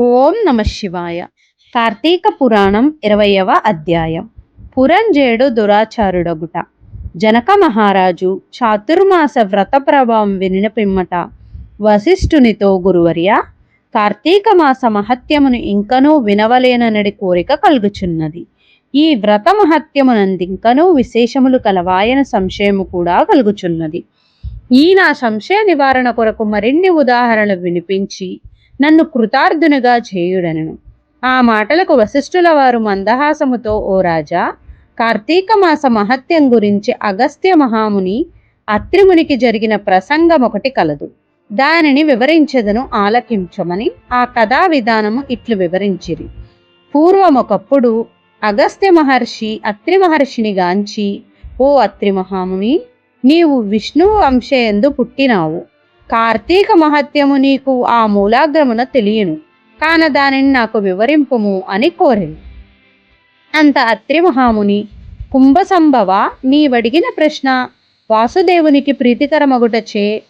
ఓం నమ శివాయ. కార్తీక పురాణం ఇరవయవ అధ్యాయం. పురంజేడు దురాచారుడగుట. జనక మహారాజు చాతుర్మాస వ్రత ప్రభావం వినిన పిమ్మట వశిష్ఠునితో గురువర్య కార్తీక మాస మహత్యమును ఇంకనూ వినవలేననడి కోరిక కలుగుచున్నది. ఈ వ్రత మహత్యమునందింకనూ విశేషములు కలవాయన సంశయము కూడా కలుగుచున్నది. ఈ నా సంశయ నివారణ కొరకు మరిన్ని ఉదాహరణలు వినిపించి నన్ను కృతార్థునిగా చేయుడనను. ఆ మాటలకు వశిష్ఠుల వారు మందహాసముతో ఓ రాజా కార్తీక మాస మహత్యం గురించి అగస్త్య మహాముని అత్రిమునికి జరిగిన ప్రసంగం ఒకటి కలదు. దానిని వివరించదను ఆలకించమని ఆ కథా విధానము ఇట్లు వివరించిరి. పూర్వం ఒకప్పుడు అగస్త్య మహర్షి అత్రి మహర్షిని గాంచి ఓ అత్రి మహాముని నీవు విష్ణువు అంశయందు పుట్టినావు. కార్తీక మహత్యము నీకు ఆ మూలాగ్రమున తెలియను. కాన దానిని నాకు వివరింపుము అని కోరింది అంత అత్రి మహాముని కుంభసంభవ నీవడిగిన ప్రశ్న వాసుదేవునికి ప్రీతికరమగుటచే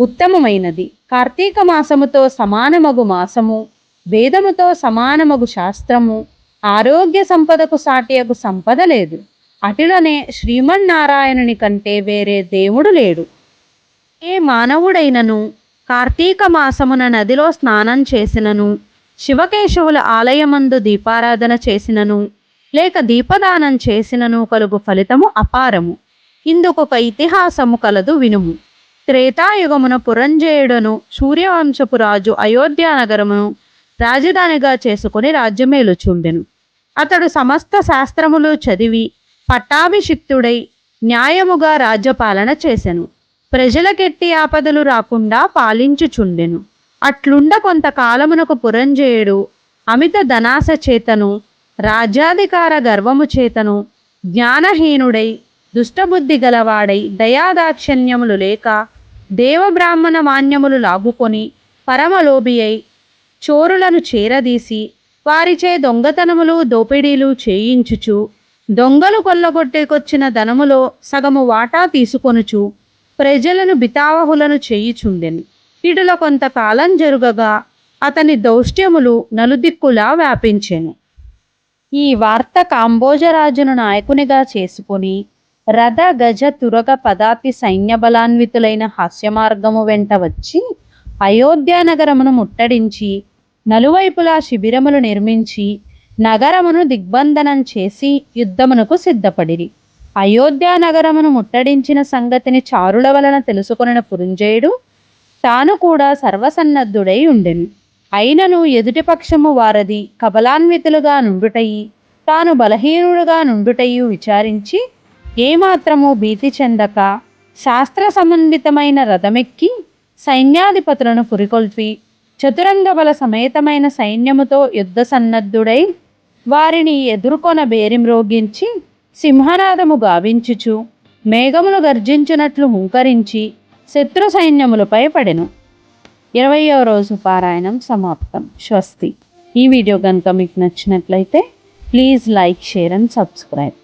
ఉత్తమమైనది. కార్తీక మాసముతో సమానమగు మాసము వేదముతో సమానమగు శాస్త్రము ఆరోగ్య సంపదకు సాటియగు సంపద లేదు. అటులనే శ్రీమన్నారాయణుని కంటే వేరే దేవుడు లేడు. ఏ మానవుడైనను కార్తీక మాసమున నదిలో స్నానం చేసినను శివకేశవుల ఆలయమందు దీపారాధన చేసినను లేక దీపదానం చేసినను కలుగు ఫలితము అపారము. ఇందుకొక ఇతిహాసము కలదు వినుము. త్రేతాయుగమున పురంజేయుడను సూర్యవంశపు రాజు అయోధ్యా నగరమును రాజధానిగా చేసుకుని రాజ్యమేలుచుండెను అతడు సమస్త శాస్త్రములు చదివి పట్టాభిషిక్తుడై న్యాయముగా రాజ్యపాలన చేసెను. ప్రజలకెట్టి ఆపదలు రాకుండా పాలించుచుండెను. అట్లుండ కొంతకాలమునకు పురంజేయుడు అమిత ధనాశ చేతను రాజ్యాధికార గర్వము చేతను జ్ఞానహీనుడై దుష్టబుద్ధి గలవాడై దయాదాక్షణ్యములు లేక దేవబ్రాహ్మణ మాన్యములు లాగుకొని పరమలోభి అయి చోరులను చేరదీసి వారిచే దొంగతనములు దోపిడీలు చేయించుచు దొంగలు కొల్లగొట్టేకొచ్చిన ధనములో సగము వాటా తీసుకొనుచు ప్రజలను బితావహులను చేయుచుండెను. ఇటుల కొంతకాలం జరుగగా అతని దౌష్ట్యములు నలుదిక్కులా వ్యాపించెను. ఈ వార్త కాంబోజరాజును నాయకునిగా చేసుకొని రథ గజ తురగ పదాతి సైన్యబలాన్వితులైన హాస్యమార్గము వెంట వచ్చి అయోధ్యానగరమును ముట్టడించి నలువైపులా శిబిరములు నిర్మించి నగరమును దిగ్బంధనం చేసి యుద్ధమునకు సిద్ధపడిరి. అయోధ్యా నగరమును ముట్టడించిన సంగతిని చారుల వలన తెలుసుకొనిన పురుంజయుడు తాను కూడా సర్వసన్నద్ధుడై ఉండెను. అయినను ఎదుటి పక్షము వారది కబలాన్వితులుగా నుండుటయి తాను బలహీనుడుగా నుండుటయు విచారించి ఏమాత్రము భీతి చెందక శాస్త్ర సంబంధితమైన రథమెక్కి సైన్యాధిపతులను పురికొల్పి చతురంగ బల సమేతమైన సైన్యముతో యుద్ధ సన్నద్ధుడై వారిని ఎదుర్కొన బేరిమ్రోగించి సింహనాదము గావించుచు మేఘములు గర్జించినట్లు హుంకరించి శత్రు సైన్యములపై పడెను. ఇరవయో రోజు పారాయణం సమాప్తం. స్వస్తి. ఈ వీడియో కనుక మీకు నచ్చినట్లయితే please like share and subscribe.